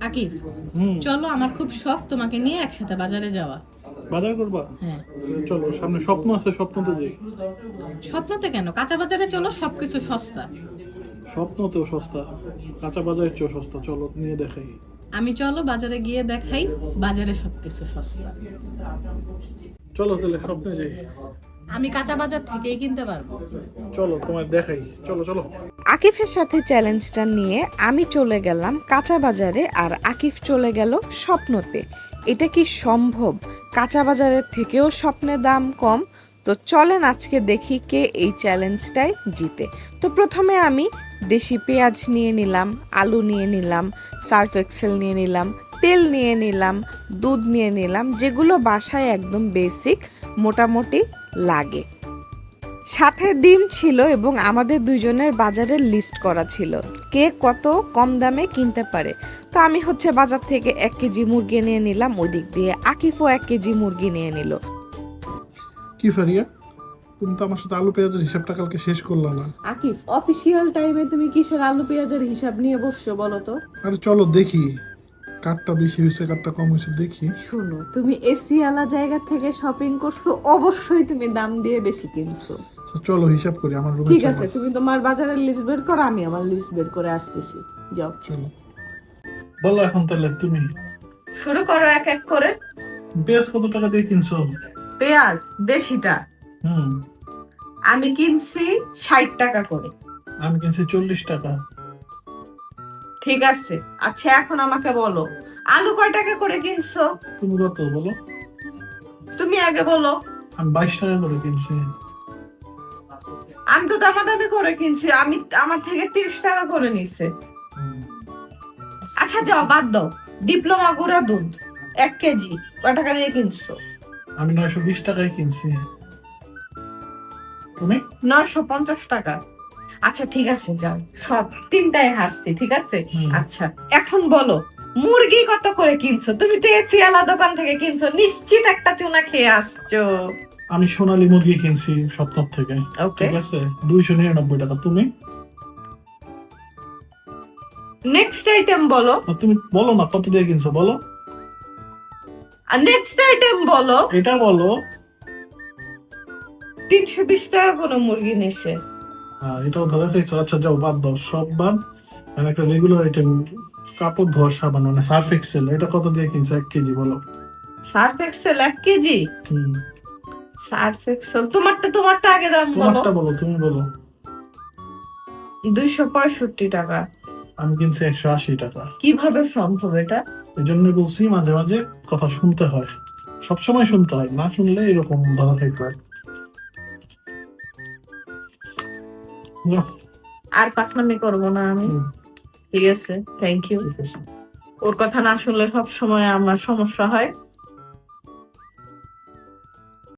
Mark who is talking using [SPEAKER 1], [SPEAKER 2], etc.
[SPEAKER 1] আকিব চলো আমার খুব শখ তোমাকে নিয়ে একসাথে বাজারে যাওয়া।
[SPEAKER 2] বাজার করবা?
[SPEAKER 1] হ্যাঁ।
[SPEAKER 2] চলো সামনে স্বপ্ন আছে স্বপ্নতে যাই।
[SPEAKER 1] স্বপ্নতে কেন? কাঁচা বাজারে চলো সবকিছু সস্তা।
[SPEAKER 2] স্বপ্নতেও সস্তা। কাঁচা বাজারের চেয়েও সস্তা। চলো নিয়ে দেখাই।
[SPEAKER 1] আমি চলো বাজারে গিয়ে দেখাই বাজারে সবকিছু সস্তা।
[SPEAKER 2] চলো তাহলে স্বপ্নে যাই।
[SPEAKER 1] আমি কাঁচা বাজার থেকেই কিনতে পারব।
[SPEAKER 2] চলো তোমার দেখাই। চলো চলো।
[SPEAKER 3] আকিফের সাথে চ্যালেঞ্জটা নিয়ে আমি চলে গেলাম কাঁচা বাজারে আর আকিফ চলে গেল স্বপ্নতে। এটা কি সম্ভব? কাঁচা বাজারের থেকেও স্বপ্নে দাম কম। তো চলেন আজকে দেখি কে এই চ্যালেঞ্জটাই জিতে। তো প্রথমে আমি দেশি পেঁয়াজ নিয়ে নিলাম আলু নিয়ে নিলাম সার্ফ এক্সেল নিয়ে নিলাম তেল নিয়ে নিলাম দুধ নিয়ে নিলাম যেগুলো বাসায় একদম বেসিক মোটামুটি লাগে। সাথে ডিম ছিল এবং আমাদের দুজনের বাজারের লিস্ট করা ছিল কে কত কম দামে কিনতে পারে। তো আমি হচ্ছে বাজার থেকে এক কেজি মুরগি নিয়ে নিলাম ওই দিক দিয়ে আকিফও এক কেজি মুরগি নিয়ে নিল।
[SPEAKER 2] কি ফারিয়া? তুমি তো আমার সাথে আলু পেঁয়াজের হিসাবটা কালকে শেষ করলা না।
[SPEAKER 4] আকিফ অফিসিয়াল টাইমে তুমি কিসের আলু পেঁয়াজের হিসাব নিয়ে বসছো বলো তো?
[SPEAKER 2] আরে চলো দেখি। কাঠটা বেশি হয়েছে কাঠটা কম হয়েছে দেখি।
[SPEAKER 4] শোনো তুমি এসি আলা জায়গা থেকে শপিং করছ অবশ্যই তুমি দাম দিয়ে বেশি কিনছো।
[SPEAKER 2] তো চলো হিসাব করি আমার রুমে
[SPEAKER 4] ঠিক আছে তুমি তোমার বাজারের লিস্ট বের করো আমি আমার লিস্ট বের করে আসতেছি। যাও।
[SPEAKER 2] চলো। বলো এখন তাহলে তুমি।
[SPEAKER 1] শুরু করো এক এক করে।
[SPEAKER 2] পেঁয়াজ কত টাকা দিয়ে কিনছো?
[SPEAKER 1] পেঁয়াজ দেশিটা।
[SPEAKER 2] হুম।
[SPEAKER 1] আমি কিনছি ষাট টাকা করে।
[SPEAKER 2] আমি কিনছি চল্লিশ টাকা।
[SPEAKER 1] ঠিক আছে। আচ্ছা এখন আমাকে বলো আলু কয় টাকা করে কিনছো?
[SPEAKER 2] তুমি কত বলো।
[SPEAKER 1] তুমি আগে বলো।
[SPEAKER 2] আমি বাইশ টাকা করে কিনছি।
[SPEAKER 1] আমি তো দামাদামি করে কিনছি আমি আমার থেকে তিরিশ টাকা করে নিছে। আচ্ছা যাও বাদ দাও। ডিপ্লোমা গুঁড়া দুধ এক কেজি কয় টাকা দিয়ে কিনছো?
[SPEAKER 2] আমি নয়শো বিশ টাকায় কিনছি। তুমি?
[SPEAKER 1] নয়শো পঞ্চাশ টাকা। আচ্ছা ঠিক আছে যাও। সব তিনটাই হারছি ঠিক আছে? আচ্ছা এখন বলো মুরগি কত করে কিনছো? তুমি তো এসিয়ালা দোকান থেকে কিনছো নিশ্চিত একটা চুনা খেয়ে আসছো।
[SPEAKER 2] আমি সোনালী মুরগি কিনছি সপ্তাহ থেকে ঠিক আছে? দুইশো নিরানব্বই টাকা তুমি?
[SPEAKER 1] নেক্সট আইটেম বলো।
[SPEAKER 2] তুমি বলো না কত দিয়ে কিনছো বলো?
[SPEAKER 1] আর নেক্সট আইটেম বলো।
[SPEAKER 2] এটা বলো।
[SPEAKER 1] তিনশো বিশ টাকা করে মুরগি নিছে।
[SPEAKER 2] আর এটাও ধরে খাইছো আচ্ছা যাও বাদ দাও সব বাদ। আর একটা রেগুলার আইটেম কাপড় ধোয়ার সাবান মানে সার্ফ এক্সেল এটা কত দিয়ে কিনছো? এক কেজি বলো।
[SPEAKER 1] সার্ফ এক্সেল এক কেজি? সার্ফ এক্সেল তোমারটা তোমারটা আগে দাম বলো।
[SPEAKER 2] তোমারটা বলো তুমি বলো।
[SPEAKER 1] দুইশো পঁয়ষট্টি টাকা।
[SPEAKER 2] আমি কিনছি একশো আশি টাকা।
[SPEAKER 1] কীভাবে সম্ভব এটা?
[SPEAKER 2] এই জন্য বলছি মাঝে মাঝে কথা শুনতে হয়। সবসময় শুনতে হয় না শুনলে এরকম ধরা খাইতে হয়।
[SPEAKER 1] আর পাকনামি করব না আমি। ঠিক আছে থ্যাংক ইউ ওর কথা না শুনলে সব সময় আমার সমস্যা হয়।